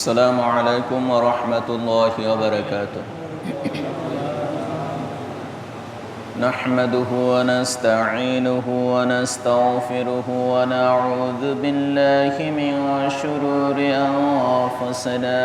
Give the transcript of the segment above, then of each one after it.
السلام عليكم ورحمة الله وبركاته. نحمده ونستعينه ونستغفره ونعوذ بالله من شرور أنفسنا.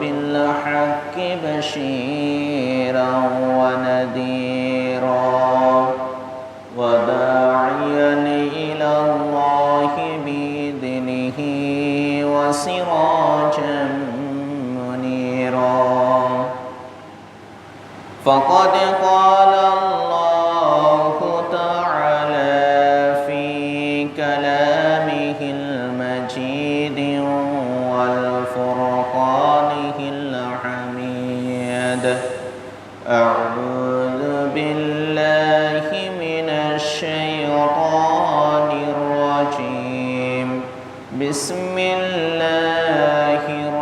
بالحق بشيرا ونذيرا وداعيا إلى الله بإذنه وسراجا منيرا. فقد قال بسم الله الرحمن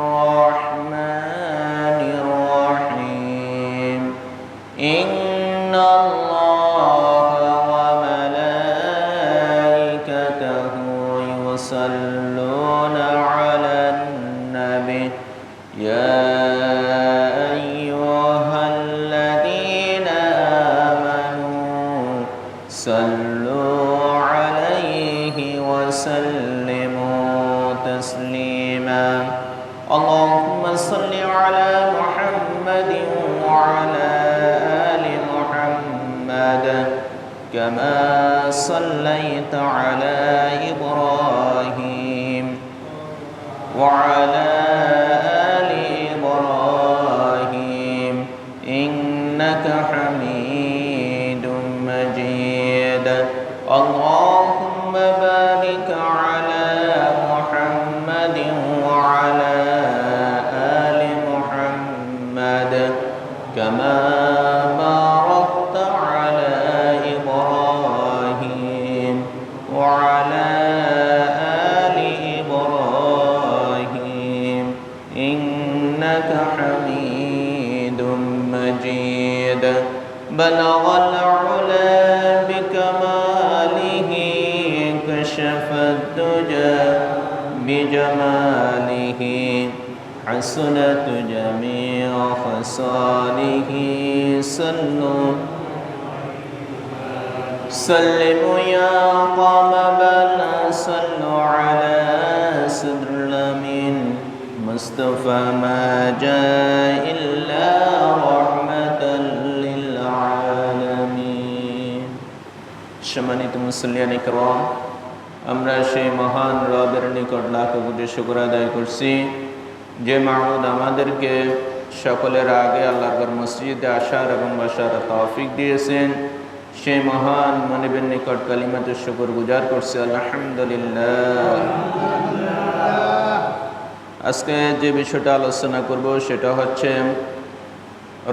وعلى كشف الدجى بجماله حسنت جميع خصاله صلوا سلموا يا قوم بل صلوا على سدر الأمين مصطفى ما جاء إلا رحمة للعالمين সম্মানিত মুসলিয়ান ইকরাম আমরা সেই মহান রবের নিকট লাখ কোটি শুকর আদায় করছি। যে মাহমুদ আমাদেরকে সকলের আগে আল্লাহর মসজিদে আসার এবং বসার তৌফিক দিয়েছেন সেই মহান মনিবের নিকট কালিমাতে শুকুর গুজার করছে। আলহামদুলিল্লাহ। আজকে যে বিষয়টা আলোচনা করব সেটা হচ্ছে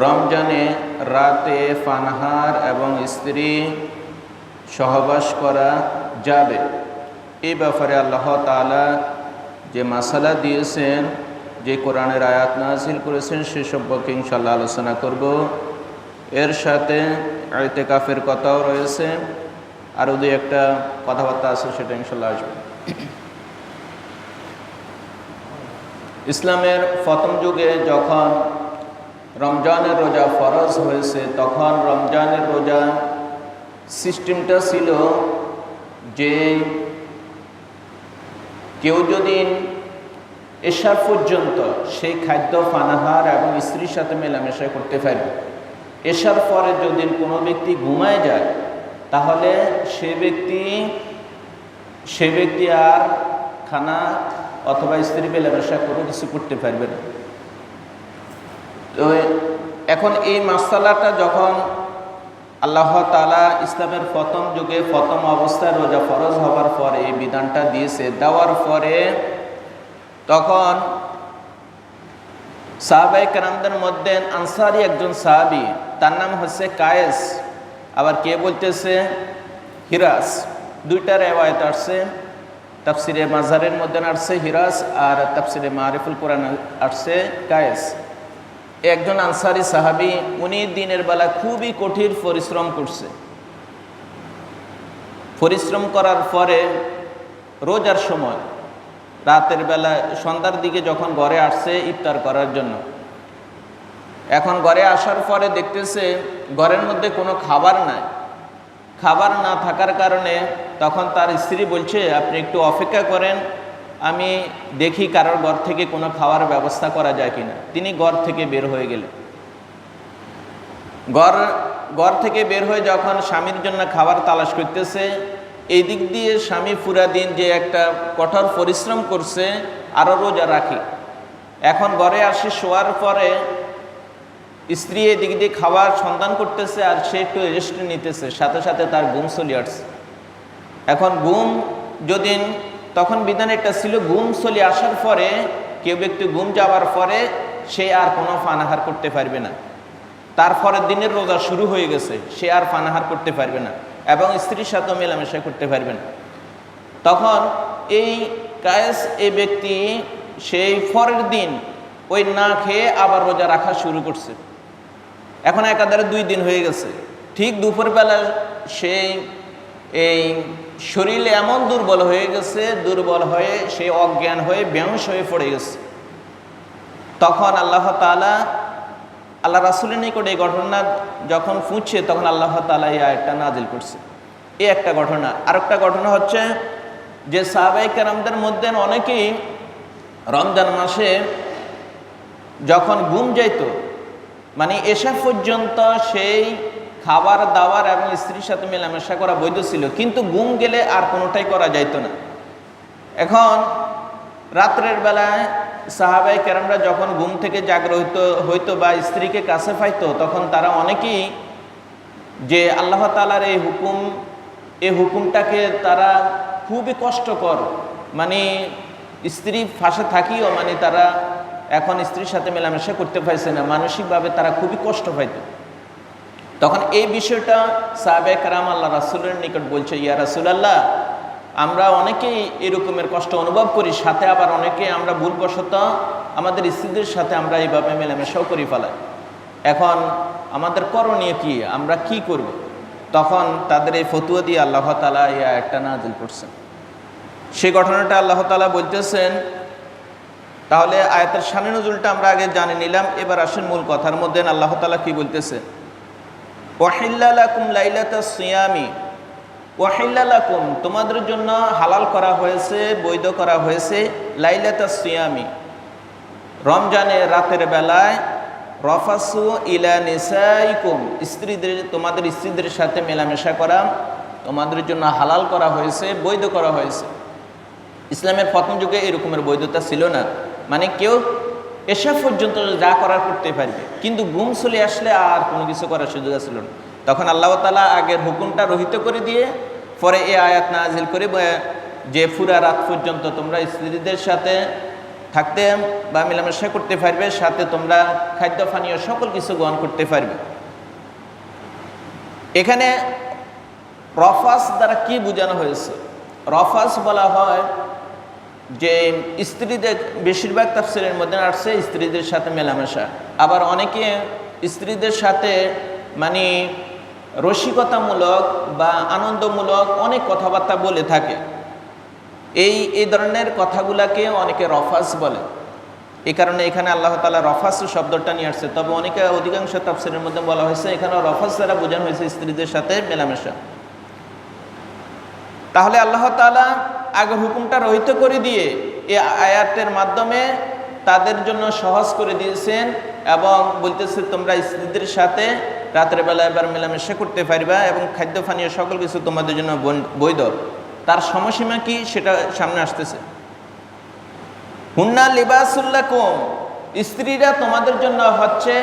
রমজানে রাতে ফানহার এবং স্ত্রী সহবাস করা যাবে। এই ব্যাপারে আল্লাহ তালা যে মাসালা দিয়েছেন, যে কোরআনের আয়াত নাজিল করেছেন, সে সম্পর্কে ইনশাল্লাহ আলোচনা করব। এর সাথে কাফের কথাও রয়েছে। আরও দুই একটা কথাবার্তা আছে, সেটা ইনশাল্লাহ আসবে। ইসলামের প্রথম যুগে যখন রমজানের রোজা ফরজ হয়েছে, তখন রমজানের রোজা সিস্টেমটা ছিল যে কেউ যদি এশার পর্যন্ত সেই খাদ্য, পানাহার এবং স্ত্রীর সাথে মেলামেশা করতে পারবে এশার পরে যদি কোনো ব্যক্তি ঘুমায় যায়, তাহলে সে ব্যক্তি সে ব্যক্তি আর খানা অথবা স্ত্রী মেলামেশা করে কিছু করতে পারবে না। তো এখন এই মাসালাটা যখন আল্লাহ তালা ইসলামের প্রথম যুগে প্রথম অবস্থায় রোজা ফরজ হওয়ার পরে এই বিধানটা দিয়েছে। দেওয়ার পরে তখন সাহাবাই কারামদের মধ্যে আনসারি একজন সাহাবি, তার নাম হচ্ছে কায়েস। আবার কে বলতেছে? হিরাস। দুইটা রেওয়ায়ত আসছে। তাফসিরে মাজারের মধ্যে আসছে হিরাস আর তাফসিরে মারিফুল কোরআন আসছে কায়েস। একজন আনসারি সাহাবি, উনি দিনের বেলা খুবই কঠিন পরিশ্রম করছে। পরিশ্রম করার পরে রোজার সময়, রাতের বেলা সন্ধ্যার দিকে যখন ঘরে আসছে ইফতার করার জন্য। এখন ঘরে আসার পরে দেখতেছে ঘরের মধ্যে কোনো খাবার নাই। খাবার না থাকার কারণে তখন তার স্ত্রী বলছে, আপনি একটু অপেক্ষা করেন আমি দেখি কারোর ঘর থেকে কোনো খাওয়ার ব্যবস্থা করা যায় কিনা। তিনি ঘর থেকে বের হয়ে গেলেন। ঘর ঘর থেকে বের হয়ে যখন স্বামীর জন্য খাবার তালাশ করতেছে এই দিক দিয়ে স্বামী পুরা দিন যে একটা কঠোর পরিশ্রম করছে আরও রোজা রাখি। এখন ঘরে আসি, শোয়ার পরে স্ত্রী এদিক দিয়ে খাবার সন্ধান করতেছে আর সে একটু রেস্ট নিতেছে, সাথে সাথে তার ঘুম চলে আসছে। এখন ঘুম যদি তখন বিধান একটা ছিল, ঘুম চলে আসার পরে, কেউ ব্যক্তি ঘুম যাওয়ার পরে, সে আর কোনো ফানাহার করতে পারবে না। তার পরের দিনের রোজা শুরু হয়ে গেছে, সে আর ফানাহার করতে পারবে না এবং স্ত্রীর সাথেও মেলামেশা করতে পারবে না। তখন এই কায়েস, এই ব্যক্তি, সেই পরের দিন ওই না খেয়ে আবার রোজা রাখা শুরু করছে। এখন একাধারে দুই দিন হয়ে গেছে। ঠিক দুপুরবেলা সেই এই শরীরে এমন দুর্বল হয়ে গেছে, দুর্বল হয়ে সে অজ্ঞান হয়ে বেহস হয়ে পড়ে গেছে। তখন আল্লাহ তালা আল্লাহ রাসুলের নিকট এই ঘটনা যখন ফুঁচছে তখন আল্লাহ তালা এই আয়টা নাজিল করছে। এই একটা ঘটনা। আরেকটা ঘটনা হচ্ছে যে সাহাবাই কেরামদের মধ্যে অনেকেই রমজান মাসে যখন ঘুম যাইত মানে এসা পর্যন্ত সেই খাবার দাবার এবং স্ত্রীর সাথে মেলামেশা করা বৈধ ছিল। কিন্তু ঘুম গেলে আর কোনোটাই করা যাইতো না। এখন রাত্রের বেলায় সাহাবাই কেরামরা যখন ঘুম থেকে জাগ্রত হইতো বা স্ত্রীকে কাছে পাইতো, তখন তারা অনেকেই যে আল্লাহ তালার এই হুকুম, এই হুকুমটাকে তারা খুবই কষ্টকর মানে স্ত্রী ফাঁসে থাকিও মানে তারা এখন স্ত্রীর সাথে মেলামেশা করতে পারছে না। মানসিকভাবে তারা খুবই কষ্ট পাইত। তখন এই বিষয়টা সাহাবে কারাম আল্লাহ রাসুলের নিকট বলছে, ইয়া রাসুল আল্লাহ আমরা অনেকেই এরকমের কষ্ট অনুভব করি, সাথে আবার অনেকে আমরা ভুলবশত আমাদের স্ত্রীদের সাথে আমরা এইভাবে মেলামেশাও করি ফেলাই। এখন আমাদের করণীয় কি? আমরা কি করব? তখন তাদের এই ফতুয়া দিয়ে আল্লাহ তালা ইয়া একটা নাজিল করছেন। সেই ঘটনাটা আল্লাহ তালা বলতেছেন, তাহলে আয়াতের সামনে নজুলটা আমরা আগে জানে নিলাম, এবার আসেন মূল কথার মধ্যে। আল্লাহ তালা কি বলতেছে? ওয়াহিল্লাকুম লাইলাতা সিয়ামি। ওয়াহিল্লাকুম তোমাদের জন্য হালাল করা হয়েছে, বৈধ করা হয়েছে লাইলাতা সিয়ামি। রমজানের রাতের বেলায় রফাসু ইলা নিসাইকুম, স্ত্রীদের, তোমাদের স্ত্রীদের সাথে মেলামেশা করা, তোমাদের জন্য হালাল করা হয়েছে, বৈধ করা হয়েছে। ইসলামের প্রথম যুগে এরকমের বৈধতা ছিল না। মানে কেউ এসা পর্যন্ত যা করার করতে পারবে। কিন্তু গুম চলে আসলে আর কোনো কিছু করার সুযোগ ছিল না। তখন আল্লাহ তালা আগের হুকুমটা রহিত করে দিয়ে পরে এ আয়াত নাজিল করে যে ফুরা রাত পর্যন্ত তোমরা স্ত্রীদের সাথে থাকতে বা মেলামেশা করতে পারবে, সাথে তোমরা খাদ্য, পানীয় সকল কিছু গ্রহণ করতে পারবে। এখানে রফাস দ্বারা কি বোঝানো হয়েছে? রফাস বলা হয় যে স্ত্রীদের বেশিরভাগ তাফসিরের মধ্যে আসছে স্ত্রীদের সাথে মেলামেশা। আবার অনেকে স্ত্রীদের সাথে মানে রসিকতামূলক বা আনন্দমূলক অনেক কথাবার্তা বলে থাকে। এই এই ধরনের কথাগুলাকে অনেকে রফাস বলে। এই কারণে এখানে আল্লাহ তালা রফাস শব্দটা নিয়ে আসছে। তবে অনেকে অধিকাংশ তাফসিরের মধ্যে বলা হয়েছে এখানে রফাস দ্বারা বোঝানো হয়েছে স্ত্রীদের সাথে মেলামেশা। তাহলে আল্লাহ তালা আগের হুকুমটা রহিত করে দিয়ে এই আয়াতের মাধ্যমে তাদের জন্য সহজ করে দিয়েছেন এবং বলতেছে, তোমরা স্ত্রীদের সাথে রাতের বেলা এবার মেলামেশা করতে পারবা এবং খাদ্য, পানীয় সকল কিছু তোমাদের জন্য বৈধ। তার সময়সীমা কি সেটা সামনে আসতেছে। হুন্না লিবাসুল্লাহ কম স্ত্রীরা তোমাদের জন্য হচ্ছে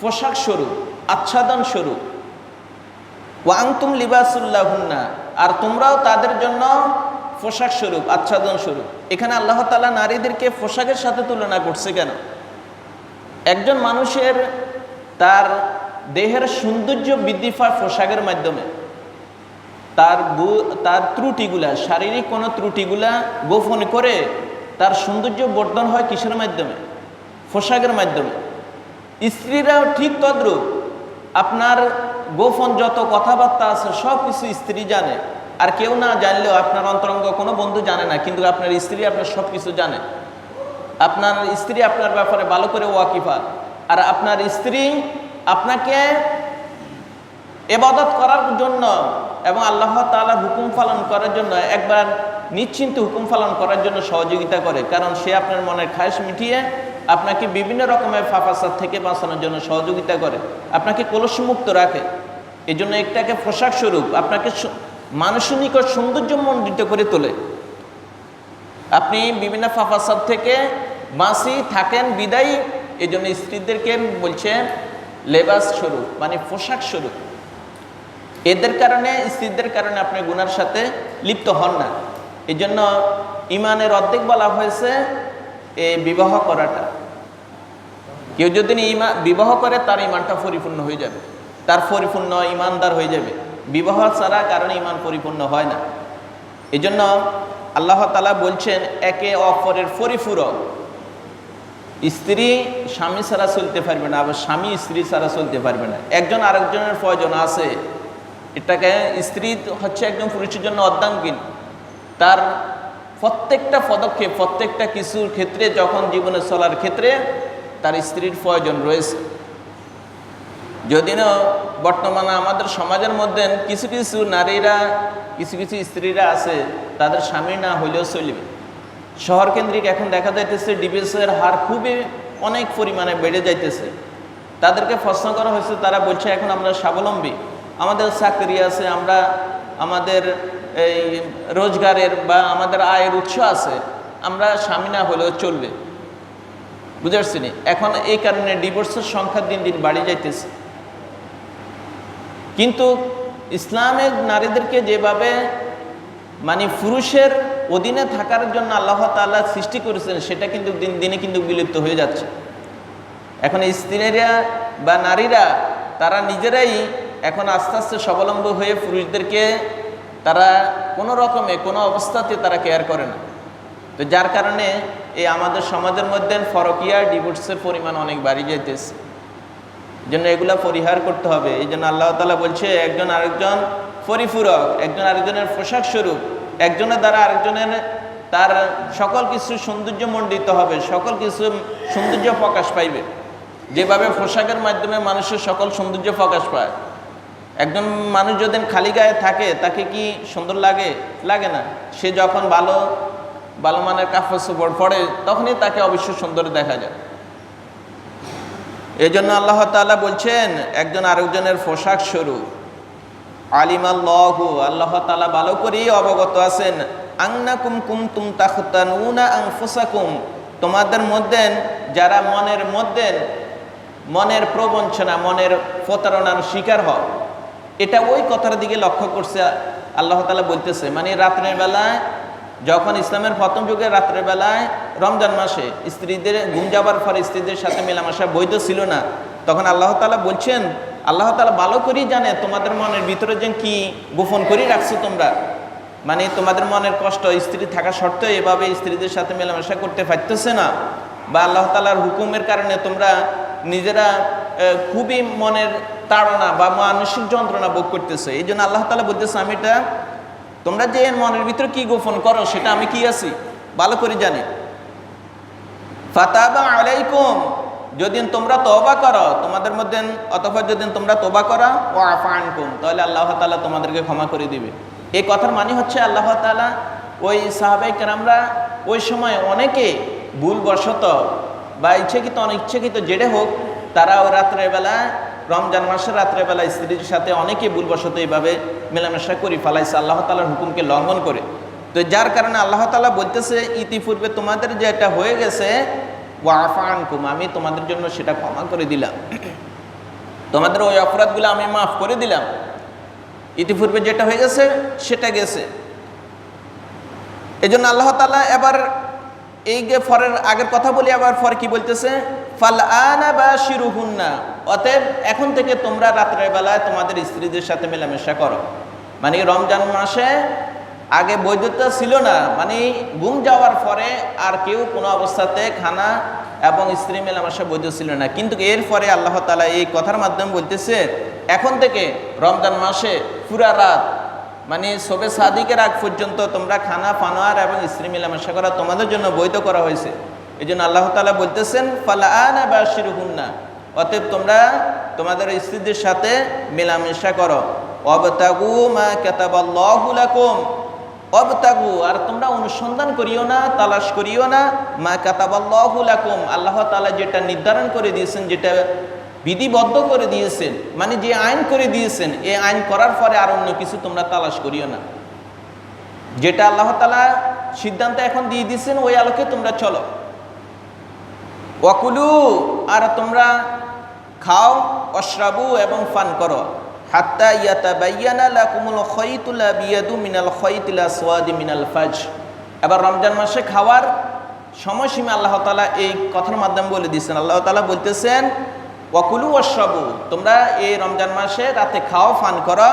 পোশাক স্বরূপ, আচ্ছাদন স্বরূপ ওয়াংতুম লিবাসুল্লাহ হুন্না আর তোমরাও তাদের জন্য পোশাক স্বরূপ, আচ্ছাদন স্বরূপ। এখানে আল্লাহ তালা নারীদেরকে পোশাকের সাথে তুলনা করছে কেন? একজন মানুষের তার দেহের সৌন্দর্য বৃদ্ধি পায় পোশাকের মাধ্যমে। তার তার ত্রুটিগুলা, শারীরিক কোনো ত্রুটিগুলা গোপন করে তার সৌন্দর্য বর্ধন হয় কিসের মাধ্যমে? পোশাকের মাধ্যমে। স্ত্রীরাও ঠিক তদ্রূপ। আপনার গোপন যত কথাবার্তা আছে, সব কিছু স্ত্রী জানে। আর কেউ না জানলেও আপনার অন্তরঙ্গ কোনো বন্ধু জানে না, কিন্তু আপনার স্ত্রী আপনার সব কিছু জানে। আপনার স্ত্রী আপনার ব্যাপারে ভালো করে ওয়াকিফা। আর আপনার স্ত্রী আপনাকে এবাদত করার জন্য এবং আল্লাহ তাআলার হুকুম পালন করার জন্য, একবার নিশ্চিন্ত হুকুম পালন করার জন্য সহযোগিতা করে। কারণ সে আপনার মনের খায়েশ মিটিয়ে আপনাকে বিভিন্ন রকমের ফাফাসাদ থেকে বাঁচানোর জন্য সহযোগিতা করে। আপনাকে কলসমুক্ত রাখে। এই জন্য একটাকে পোশাক স্বরূপ, আপনাকে মানুষের সৌন্দর্য মণ্ডিত করে তোলে। আপনি বিভিন্ন ফাফাসাদ থেকে বাঁচি থাকেন, বিদায়ী। এই জন্য স্ত্রীদেরকে বলছে লেবাস স্বরূপ মানে পোশাক স্বরূপ। এদের কারণে, স্ত্রীদের কারণে আপনি গুনার সাথে লিপ্ত হন না। এই জন্য ইমানের অর্ধেক বলা হয়েছে এই বিবাহ করাটা। কেউ যদি ইমা, বিবাহ করে, তার ইমানটা পরিপূর্ণ হয়ে যাবে। তার পরিপূর্ণ ইমানদার হয়ে যাবে। বিবাহ ছাড়া কারণে ইমান পরিপূর্ণ হয় না। এই জন্য আল্লাহ তালা বলছেন, একে অপরের পরিপূরক। স্ত্রী স্বামী ছাড়া চলতে পারবে না, আবার স্বামী স্ত্রী ছাড়া চলতে পারবে না। একজন আরেকজনের প্রয়োজন আছে। এটাকে স্ত্রী হচ্ছে একজন পুরুষের জন্য অর্ধাঙ্গিন তার প্রত্যেকটা পদক্ষেপ, প্রত্যেকটা কিছুর ক্ষেত্রে, যখন জীবনে চলার ক্ষেত্রে তার স্ত্রীর প্রয়োজন রয়েছে। যদিও বর্তমানে আমাদের সমাজের মধ্যে কিছু কিছু নারীরা, কিছু কিছু স্ত্রীরা আছে, তাদের স্বামী না হইলেও চলবে। শহর কেন্দ্রিক এখন দেখা যাইতেছে ডিভোর্সের হার খুবই অনেক পরিমাণে বেড়ে যাইতেছে। তাদেরকে প্রশ্ন করা হয়েছে, তারা বলছে এখন আমরা স্বাবলম্বী। আমাদের চাকরি আছে, আমরা আমাদের এই রোজগারের বা আমাদের আয়ের উৎস আছে, আমরা স্বামী না হলেও চলবে। নি? এখন এই কারণে ডিভোর্সের সংখ্যা দিন দিন বাড়ে যাইতেছে। কিন্তু ইসলামের নারীদেরকে যেভাবে মানে পুরুষের অধীনে থাকার জন্য আল্লাহ তাল্লাহ সৃষ্টি করেছেন, সেটা কিন্তু দিন দিনে কিন্তু বিলুপ্ত হয়ে যাচ্ছে। এখন স্ত্রীরা বা নারীরা, তারা নিজেরাই এখন আস্তে আস্তে স্বাবলম্বী হয়ে পুরুষদেরকে তারা কোনো রকমে, কোনো অবস্থাতে তারা কেয়ার করে না। তো যার কারণে এই আমাদের সমাজের মধ্যে ফরকিয়া, ডিভোর্সের পরিমাণ অনেক বাড়ি যাইতেছে। এই জন্য এগুলা পরিহার করতে হবে। এই জন্য আল্লাহ তালা বলছে, একজন আরেকজন পরিপূরক, একজন আরেকজনের পোশাক স্বরূপ, একজনের দ্বারা আরেকজনের তার সকল কিছু সৌন্দর্য মণ্ডিত হবে, সকল কিছু সৌন্দর্য প্রকাশ পাইবে। যেভাবে পোশাকের মাধ্যমে মানুষের সকল সৌন্দর্য প্রকাশ পায়। একজন মানুষ যদি খালি গায়ে থাকে, তাকে কি সুন্দর লাগে? লাগে না। সে যখন ভালো ভালো মানের কাপড় চোপড় পরে তখনই তাকে অবশ্য সুন্দর দেখা যায়। এই জন্য আল্লাহ তাআলা বলছেন, একজন আরেকজনের পোশাক স্বরূপ। আলিমাল্লাহু, আল্লাহ তাআলা ভালো করেই অবগত আছেন আংনাকুম কুমতুম তাখতানুনা আনফুসাকুম। তোমাদের মধ্যে, যারা মনের মধ্যে, মনের প্রবঞ্চনা, মনের প্রতারণার শিকার হয় এটা ওই কথার দিকে লক্ষ্য করছে আল্লাহ তালা বলতেছে মানে রাত্রের বেলায় যখন ইসলামের প্রথম যুগে রাত্রের বেলায় রমজান মাসে স্ত্রীদের ঘুম যাবার পরে স্ত্রীদের সাথে মেলামেশা বৈধ ছিল না, তখন আল্লাহ তালা বলছেন, আল্লাহ তাআলা ভালো করেই জানে তোমাদের মনের ভিতরে যে কি গোপন করেই রাখছো তোমরা। মানে তোমাদের মনের কষ্ট স্ত্রী থাকা সত্ত্বেও এভাবে স্ত্রীদের সাথে মেলামেশা করতে পারতেছে না। বা আল্লাহ তাআলার হুকুমের কারণে তোমরা নিজেরা খুবই মনের তাড়না বা মানসিক যন্ত্রণা ভোগ করতেছে। এই জন্য আল্লাহ তাআলা বলতেছে, আমি এটা তোমরা যে মনের ভিতরে কি গোপন করো, সেটা আমি কি আছি? ভালো করে জানি। ফাতাবা আলাইকুম যদি তোমরা তওবা করো, তোমাদের মধ্যে, অথবা যদি তোমরা তওবা করো ও আফানকুম তাহলে আল্লাহ তালা তোমাদেরকে ক্ষমা করে দিবে। এই কথার মানে হচ্ছে আল্লাহ তাআলা ওই সাহাবাই কেরামরা ওই সময় অনেকে ভুলবশত বা ইচ্ছাকৃত, অনিচ্ছাকৃত জেডে হোক তারা ওই রাত্রের বেলায় রমজান মাসের রাত্রের বেলা স্ত্রীর সাথে অনেকে ভুলবশত এইভাবে মেলামেশা করি ফালাইছে, আল্লাহ তালার হুকুমকে লঙ্ঘন করে। তো যার কারণে আল্লাহ তালা বলতেছে, ইতিপূর্বে তোমাদের যেটা হয়ে গেছে ওয়াফান কুম আমি তোমাদের জন্য সেটা ক্ষমা করে দিলাম। তোমাদের ওই অপরাধগুলো আমি মাফ করে দিলাম। ইতিপূর্বে যেটা হয়ে গেছে, সেটা গেছে। এই জন্য আল্লাহ তালা এবার এই যে ফরের আগের কথা বলি, আবার ফর কি বলতেছে? ফাল আনা বা শিরুহুন্না অতএব এখন থেকে তোমরা রাত্রের বেলায় তোমাদের স্ত্রীদের সাথে মেলামেশা করো। মানে রমজান মাসে আগে বৈধতা ছিল না মানে গুম যাওয়ার পরে আর কেউ কোনো অবস্থাতে খানা এবং স্ত্রী মেলামেশা বৈধ ছিল না। কিন্তু এরপরে আল্লাহ তালা এই কথার মাধ্যমে বলতেছে, এখন থেকে রমজান মাসে পুরা রাত মানে সবে সাদিকের আগ পর্যন্ত তোমরা খানা, ফানোয়ার এবং স্ত্রী মেলামেশা করা তোমাদের জন্য বৈধ করা হয়েছে। এই জন্য আল্লাহ তালা বলতেছেন, ফালা আনা বা শিরুহুন্না অতএব তোমরা তোমাদের স্ত্রীদের সাথে মেলামেশা করো। অবতাগু মা কেতাবাল্লাহু লাকুম। অবতাগু, আর তোমরা অনুসন্ধান করিও না, তালাশ করিও না। মা কাতাবাল্লাহু লাকুম, আল্লাহ তালা যেটা নির্ধারণ করে দিয়েছেন, যেটা বিধিবদ্ধ করে দিয়েছেন মানে যে আইন করে দিয়েছেন, এই আইন করার পরে আর অন্য কিছু তোমরা তালাশ করিও না। যেটা আল্লাহ তালা সিদ্ধান্ত এখন দিয়ে দিয়েছেন, ওই আলোকে তোমরা চলো। ওয়াকুলু, আর তোমরা খাও, অশ্রাবু এবং ফান করো। হাত্তা ইয়াতা বাইয়ানা লাকুমুল খৈতুল বিয়াদু মিনাল খৈতুল আসওয়াদি মিনাল ফাজ এবার রমজান মাসে খাওয়ার সময়সীমা আল্লাহ তাআলা এই কথার মাধ্যমে বলে দিয়েছেন। আল্লাহ তাআলা বলতেছেন, ওয়াকুলু অশ্রাবু তোমরা এই রমজান মাসে রাতে খাও, ফান করো।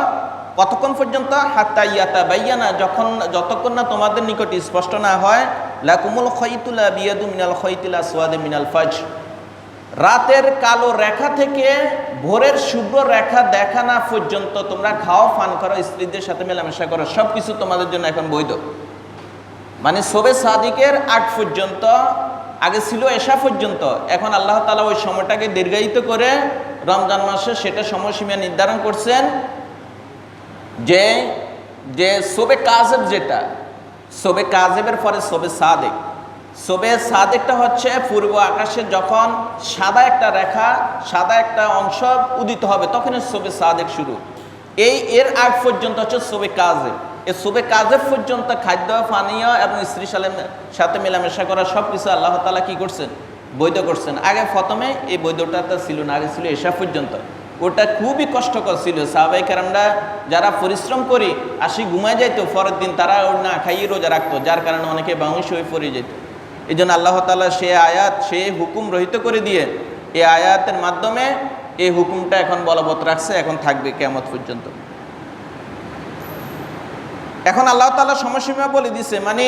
কতক্ষণ পর্যন্ত? হাত্তা ইয়াতা বাইয়ানা যখন যতক্ষণ না তোমাদের নিকট স্পষ্ট না হয়, লাকুমুল খৈতুলা বিয়াদু মিনাল খৈতুলা সোয়াদে মিনাল ফাজ রাতের কালো রেখা থেকে ভোরের শুভ্র রেখা দেখা না পর্যন্ত তোমরা খাও ফান করো, স্ত্রীদের সাথে মেলামেশা করো সব কিছু তোমাদের জন্য এখন বৈধ। মানে সবে সাদিকের আগ পর্যন্ত, আগে ছিল এসা পর্যন্ত, এখন আল্লাহ তালা ওই সময়টাকে দীর্ঘায়িত করে রমজান মাসে সেটা সময়সীমা নির্ধারণ করছেন যে যে সোবে কাজেব যেটা সোবে কাজেবের পরে সোবে সাদেক। সোবে সাদেকটা হচ্ছে পূর্ব আকাশে যখন সাদা একটা রেখা, সাদা একটা অংশ উদিত হবে তখন সোবে সাদেক শুরু। এই, এর আগ পর্যন্ত হচ্ছে সোবে কাজেব। এই সোবে কাজেব পর্যন্ত খাদ্য, পানীয় এবং স্ত্রী সালের সাথে মেলামেশা করা সব কিছু আল্লাহ তালা কি করছেন? বৈধ করছেন। আগে প্রথমে এই বৈধটা ছিল না, আগে ছিল এসা পর্যন্ত। ওটা খুবই কষ্টকর ছিল। সাহাবাই কারামরা যারা পরিশ্রম করি, আসি ঘুমায় যাইতো, পরের দিন তারা ওর না খাইয়ে রোজা রাখতো, যার কারণে অনেকে বাংশ হয়ে পড়ে যেত। এই জন্য আল্লাহ তালা সে আয়াত, সে হুকুম রহিত করে দিয়ে এই আয়াতের মাধ্যমে এই হুকুমটা এখন বলবৎ রাখছে, এখন থাকবে কেমত পর্যন্ত। এখন আল্লাহ তালা সময়সীমা বলে দিছে মানে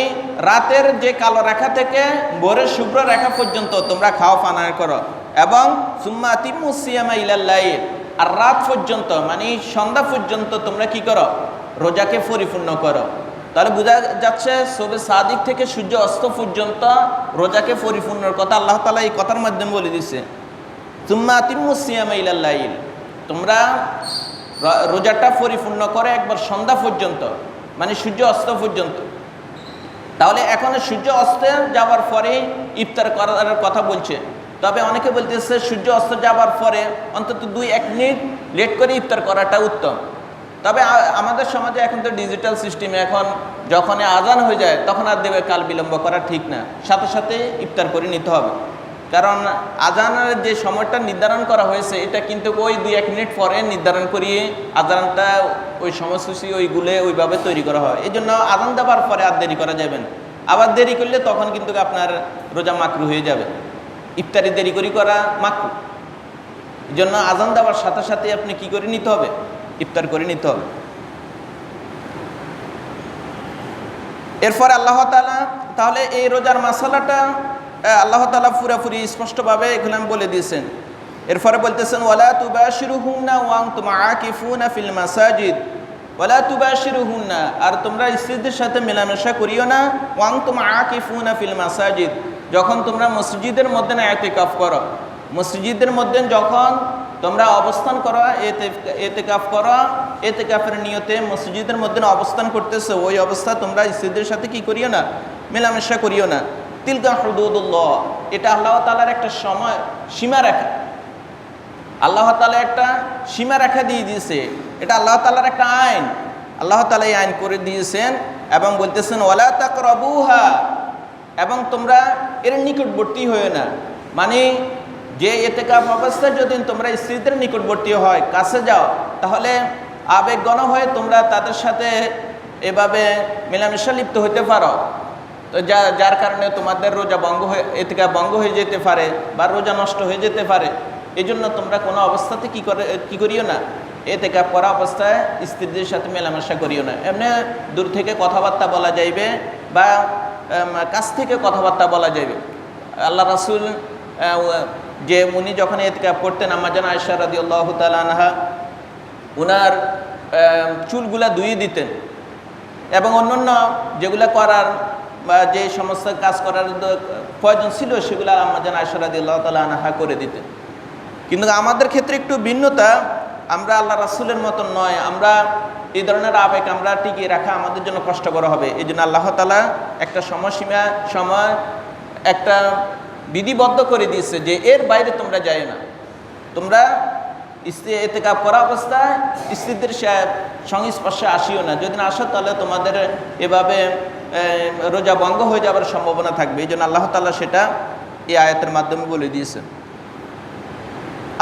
রাতের যে কালো রেখা থেকে ভোরের শুভ্র রেখা পর্যন্ত তোমরা খাওয়া পানায় করো এবং সুম্মা তিমু সিয়ামা ইলাল্লাই আর রাত পর্যন্ত মানে সন্ধ্যা পর্যন্ত তোমরা কি করো? রোজাকে পরিপূর্ণ করো। তাহলে বোঝা যাচ্ছে সবে সাদিক থেকে সূর্য অস্ত পর্যন্ত রোজাকে পরিপূর্ণর কথা আল্লাহ তালা এই কথার মাধ্যমে বলে দিছে সুম্মা তিমুসিয়ামা ইলাল্লাইল তোমরা রোজাটা পরিপূর্ণ করে একবার সন্ধ্যা পর্যন্ত মানে সূর্য অস্ত পর্যন্ত। তাহলে এখন সূর্য অস্তে যাওয়ার পরে ইফতার করার কথা বলছে। তবে অনেকে বলতেছে সূর্য অস্ত যাওয়ার পরে অন্তত দুই এক মিনিট লেট করে ইফতার করাটা উত্তম। তবে আমাদের সমাজে এখন তো ডিজিটাল সিস্টেমে এখন যখন আজান হয়ে যায়, তখন আর দেবে কাল বিলম্ব করা ঠিক না। সাথে সাথে ইফতার করে নিতে হবে। কারণ আজানের যে সময়টা নির্ধারণ করা হয়েছে, এটা কিন্তু ওই দুই এক মিনিট পরে নির্ধারণ করিয়ে আজানটা ওই সময়সূচি, ওই গুলে ওইভাবে তৈরি করা হয়। এই জন্য আজান দেওয়ার পরে আর দেরি করা যাবে না। আবার দেরি করলে তখন কিন্তু আপনার রোজা মাকরু হয়ে যাবে। ইফতারি দেরি করি করা মাকরু। এই জন্য আজান দেওয়ার সাথে সাথে আপনি কি করে নিতে হবে? ইফতার করে নিতে হবে। এরপর আল্লাহ তালা তাহলে এই রোজার মশালাটা আল্লাহ তালা পুরাপুরি স্পষ্টভাবে এখানে বলে দিয়েছেন। এরপরে বলতেছেন, ওয়ালা তুবাশিরু হুন্না ওয়াং তুমা আকিফুনা ফিল মাসাজিদ। ওয়ালা তুবাশিরু হুন্না আর তোমরা স্ত্রীদের সাথে মেলামেশা করিও না। ওয়াং তুমা আকিফুনা ফিল মাসাজিদ। যখন তোমরা মসজিদের মধ্যে না এতেকাফ করো, মসজিদের মধ্যে যখন তোমরা অবস্থান করো এতেকাফ করো, এতেকাফের নিয়তে মসজিদের মধ্যে অবস্থান করতেছো, ওই অবস্থা তোমরা স্ত্রীদের সাথে কি করিও না? মেলামেশা করিও না। তিলকা হদুদুল্লাহ, এটা আল্লাহ তালার একটা সময় সীমা রেখা। আল্লাহ তালা একটা সীমা রেখা দিয়ে দিয়েছে। এটা আল্লাহ তালার একটা আইন। আল্লাহ তালা এই আইন করে দিয়েছেন এবং বলতেছেন ওলা তাক রবুহা এবং তোমরা এর নিকটবর্তী হয়ে না। মানে যে এতেকাফ অবস্থায় যদি তোমরা স্ত্রীদের নিকটবর্তী হয়, কাছে যাও, তাহলে আবেগগণ হয়ে তোমরা তাদের সাথে এভাবে মেলামেশা লিপ্ত হইতে পারো। তো যা, যার কারণে তোমাদের রোজা ভঙ্গ হয়ে, এতেকা ভঙ্গ হয়ে যেতে পারে বা রোজা নষ্ট হয়ে যেতে পারে। এই জন্য তোমরা কোনো অবস্থাতে কি করে, কি করিও না। এতে কাপ করা অবস্থায় স্ত্রীদের সাথে মেলামেশা করিও না। এমনি দূর থেকে কথাবার্তা বলা যাইবে বা কাছ থেকে কথাবার্তা বলা যাইবে। আল্লাহ রাসুল যে উনি যখন এতকাপ করতেন আমাজান আয়সা রাদি আল্লাহ তালানহা উনার চুলগুলা ধুয়ে দিতেন। এবং অন্যান্য যেগুলা করার বা যে সমস্ত কাজ করার প্রয়োজন ছিল, সেগুলো আমাদের আয়সরাদি আল্লাহ তালা আনাহা করে দিতেন। কিন্তু আমাদের ক্ষেত্রে একটু ভিন্নতা, আমরা আল্লাহ রাসুলের মতন নয়। আমরা এই ধরনের আবেগ আমরা টিকিয়ে রাখা আমাদের জন্য কষ্টকর হবে। এই জন্য আল্লাহ তালা একটা সময়সীমা, সময়, একটা বিধিবদ্ধ করে দিয়েছে যে এর বাইরে তোমরা যায় না। তোমরা স্ত্রী এতে কাপ করা অবস্থায় স্ত্রীদের সংস্পর্শে আসিও না। যদি না আসো, তাহলে তোমাদের এভাবে রোজা ভঙ্গ হয়ে যাবার সম্ভাবনা থাকবে। এই জন্য আল্লাহ তালা সেটা এই আয়াতের মাধ্যমে বলে দিয়েছেন।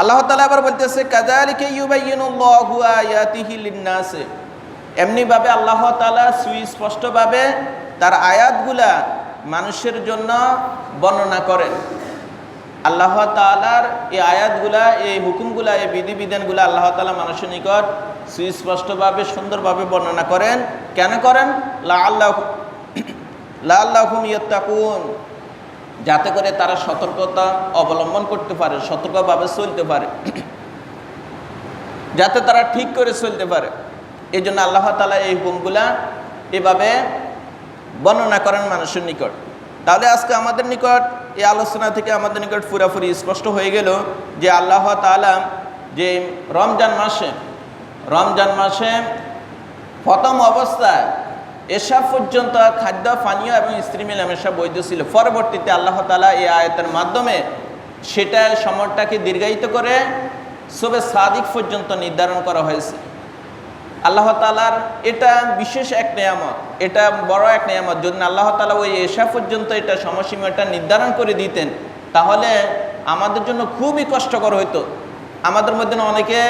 আল্লাহ তালা আবার বলতেছে কাজালিকে এমনিভাবে আল্লাহ তালা সুস্পষ্টভাবে তার আয়াতগুলা মানুষের জন্য বর্ণনা করেন। আল্লাহ তালার এই আয়াতগুলা, এই হুকুমগুলা, এই বিধিবিধানগুলো আল্লাহ তালা মানুষের নিকট সুস্পষ্টভাবে, সুন্দরভাবে বর্ণনা করেন। কেন করেন? লা আল্লাহ লা আল্লাহুম যাতে করে তারা সতর্কতা অবলম্বন করতে পারে, সতর্কভাবে চলতে পারে। যাতে তারা ঠিক করে চলতে পারে। এই জন্য আল্লাহ তালা এই হুকুমগুলা এভাবে বর্ণনা করেন মানুষের নিকট। তাহলে আজকে আমাদের নিকট, এই আলোচনা থেকে আমাদের নিকট পুরাপুরি স্পষ্ট হয়ে গেল যে আল্লাহ তালা যে রমজান মাসে রমজান মাসে প্রথম অবস্থায় এসা পর্যন্ত খাদ্য, পানীয় এবং স্ত্রী মেলামেশা বৈধ ছিল। পরবর্তীতে আল্লাহ তালা এই আয়তের মাধ্যমে সেটা, সময়টাকে দীর্ঘায়িত করে সবে সাদিক পর্যন্ত নির্ধারণ করা হয়েছে। আল্লাহ তালার এটা বিশেষ এক নেয়ামত। এটা বড় এক নেয়ামত। যদি আল্লাহ তালা ওই এশা পর্যন্ত এটা সময়সীমাটা নির্ধারণ করে দিতেন, তাহলে আমাদের জন্য খুবই কষ্টকর হইতো। আমাদের মধ্যে অনেকে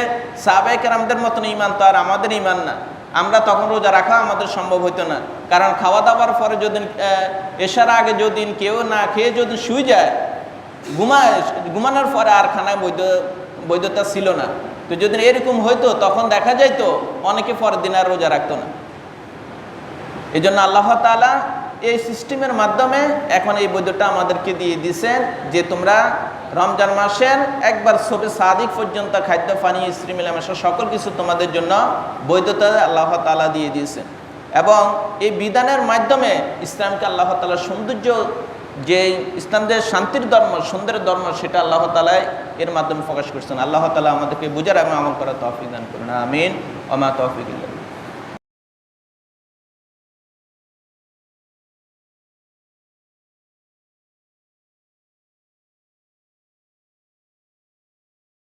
সাবেকের আমাদের মতন ইমান তো আর আমাদের ইমান না। আমরা তখন রোজা রাখা আমাদের সম্ভব হইতো না। কারণ খাওয়া দাওয়ার পরে যদি এসার আগে যদি কেউ না খেয়ে যদি শুয়ে যায়, ঘুমায়, ঘুমানোর পরে আর খানায় বৈধ, বৈধতা ছিল না। তো যদি এরকম হইতো, তখন দেখা যাইতো অনেকে পরের দিন আর রোজা রাখতো না। এই জন্য আল্লাহ তালা এই সিস্টেমের মাধ্যমে এখন এই বৈধটা আমাদেরকে দিয়ে দিছেন যে তোমরা রমজান মাসের একবার সবে সাদিক পর্যন্ত খাদ্য, পানি, স্ত্রী মিলামেশা সকল কিছু তোমাদের জন্য বৈধতা আল্লাহ তালা দিয়ে দিয়েছেন। এবং এই বিধানের মাধ্যমে ইসলামকে আল্লাহ তালার সৌন্দর্য যে ইসলাম যে শান্তির ধর্ম, সুন্দরের ধর্ম, সেটা আল্লাহ তালায় এর মাধ্যমে প্রকাশ করছেন। আল্লাহ তালা আমাদেরকে বুঝার এবং আমল করা তৌফিক দান করুন। আমিন। অমা ইল্লাহ